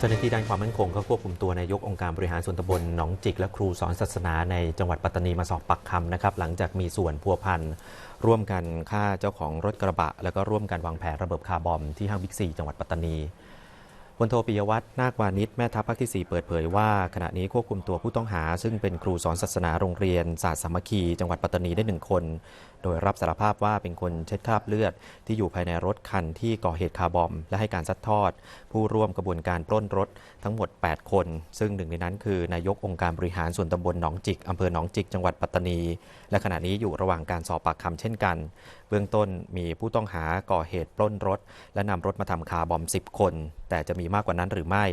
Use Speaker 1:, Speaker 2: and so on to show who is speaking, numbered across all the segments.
Speaker 1: เจ้าหน้าที่ด้านความมั่นคงก็ควบคุมตัวนายกองค์การบริหารส่วนตำบลหนองจิก และครูสอนศาสนาในจังหวัดปัตตานีมาสอบปากคำนะครับหลังจากมีส่วนพัวพันร่วมกันฆ่าเจ้าของรถกระบะ แล้วก็ร่วมกันวางแผนระเบิดคาร์บอมที่ห้างบิ๊กซีจังหวัดปัตตานี พลโทปิยวัฒน์นาควานิชแม่ทัพภาคที่ 4 เปิดเผยว่าขณะนี้ควบคุมตัวผู้ต้องหา ซึ่งเป็นครูสอนศาสนาโรงเรียนศาสตร์สามัคคี จังหวัดปัตตานีได้หนึ่งคน โดยรับสารภาพว่าเป็นคนเช็ดคราบเลือด ที่อยู่ภายในรถคันที่ก่อเหตุคาร์บอม และให้การซัดทอด ผู้ร่วมกระบวนการปล้นรถทั้งหมด 8 คน ซึ่งหนึ่งในนั้นคือนายกองค์การบริหารส่วนตำบลหนองจิกอำเภอหนองจิกจังหวัดปัตตานี และขณะนี้อยู่ระหว่างการสอบปากคำเช่นกัน เบื้องต้นมีผู้ต้องหาก่อเหตุปล้นรถ และนำรถมาทำคาร์บอม 10 คน แต่จะมีมากกว่านั้นหรือไม่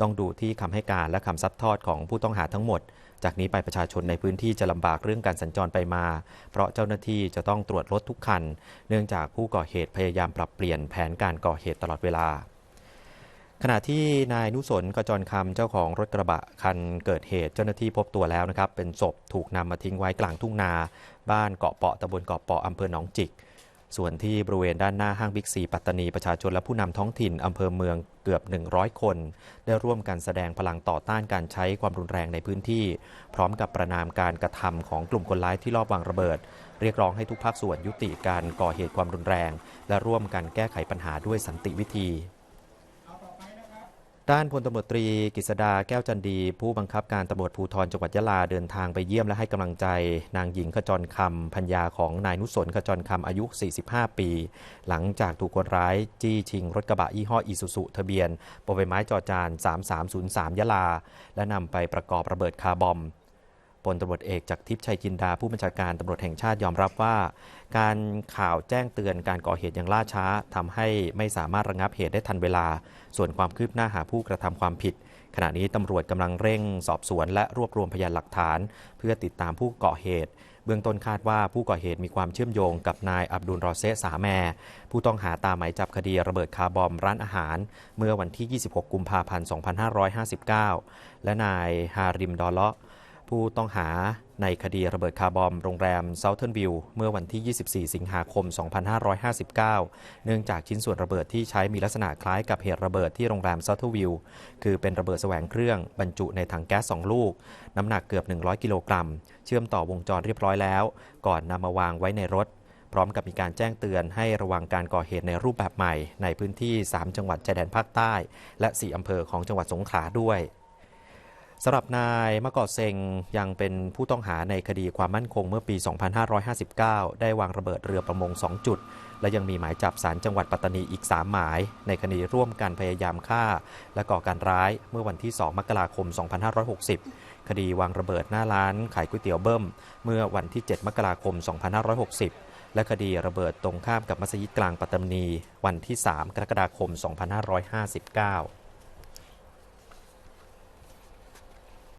Speaker 1: ต้องดูที่คำให้การและคำซัดทอดของผู้ต้องหาทั้งหมด จากนี้ไปประชาชนในพื้นที่จะลำบากเรื่องการสัญจรไปมา เพราะเจ้าหน้าที่จะต้องตรวจรถทุกคัน เนื่องจากผู้ก่อเหตุพยายามปรับเปลี่ยนแผนการก่อเหตุตลอดเวลาขณะที่นายนุสนกจรคำเจ้าของรถกระบะคันเกิดเหตุเจ้าหน้าที่พบตัวแล้วนะครับ เป็นศพถูกนำมาทิ้งไว้กลางทุ่งนา บ้านเกาะเปาะตำบลเกาะเปาะอำเภอหนองจิก ส่วนที่บริเวณด้านหน้าห้างบิ๊กซีปัตตานีประชาชนและผู้นำท้องถิ่นอำเภอเมืองเกือบ 100 คน ได้ร่วมกันแสดงพลังต่อต้านการใช้ความรุนแรงในพื้นที่ พร้อมกับประนามการกระทำของกลุ่มคนร้ายที่ลอบวางระเบิด เรียกร้องให้ทุกภาคส่วนยุติการก่อเหตุความรุนแรง และร่วมกันแก้ไขปัญหาด้วยสันติวิธี ด้านพลตำรวจตรีกฤษดาแก้วจันดี ผู้บังคับการตำรวจภูธรจังหวัดยะลาเดินทางไปเยี่ยมและให้กำลังใจ นางหญิงขจรคำพัญญาของนายนุสนขจรคำอายุ 45 ปี หลังจากถูกคนร้ายจี้ชิงรถกระบะยี่ห้ออีซูซุทะเบียนปใบไม้จอจาน 3303 ยะลา และนำไปประกอบระเบิดคาร์บอม พลตำรวจเอกจากทิพย์ชัยจินดาผู้บัญชาการตำรวจแห่งชาติยอมรับว่า การข่าวแจ้งเตือนการก่อเหตุอย่างล่าช้าทำให้ไม่สามารถระงับเหตุได้ทันเวลา ส่วนความคืบหน้าหาผู้กระทำความผิด ขณะนี้ตำรวจกำลังเร่งสอบสวนและรวบรวมพยานหลักฐาน เพื่อติดตามผู้ก่อเหตุเบื้องต้นคาดว่าผู้ก่อเหตุมีความเชื่อมโยงกับนายอับดุลรอเซสาแม ผู้ต้องหาตามหมายจับคดีระเบิดคาร์บอมร้านอาหาร เมื่อวันที่ 26 กุมภาพันธ์ 2559 และนายฮาริมดอเลาะ ผู้ต้องหาในคดีระเบิดคาร์บอมโรงแรมเซาเทิร์นวิวเมื่อวันที่ 24 สิงหาคม 2559 เนื่องจากชิ้นส่วนระเบิดที่ใช้มีลักษณะคล้ายกับเหตุระเบิดที่โรงแรมเซาเทิร์นวิวคือเป็นระเบิดแสวงเครื่องบรรจุในถังแก๊ส 2 ลูก น้ำหนักเกือบ 100 กิโลกรัม เชื่อมต่อวงจรเรียบร้อยแล้ว ก่อนนำมาวางไว้ในรถ พร้อมกับมีการแจ้งเตือนให้ระวังการก่อเหตุในรูปแบบใหม่ ในพื้นที่ 3 จังหวัดชายแดนภาคใต้ และ 4 อำเภอของจังหวัดสงขลาด้วย สำหรับนายมะกอเซงยังเป็นผู้ต้องหาในคดีความมั่นคงเมื่อปี 2559 ได้วางระเบิดเรือประมง 2 จุด และยังมีหมายจับสารจังหวัดปัตตานีอีก 3 หมาย ในคดีร่วมกันพยายามฆ่า และก่อการร้ายเมื่อวันที่ 2 มกราคม 2560 คดีวางระเบิดหน้าร้านขายก๋วยเตี๋ยวเบิ้ม เมื่อวันที่ 7 มกราคม 2560 และคดีระเบิดตรงข้ามกับมัสยิดกลางปัตตานี วันที่ 3 กรกฎาคม 2559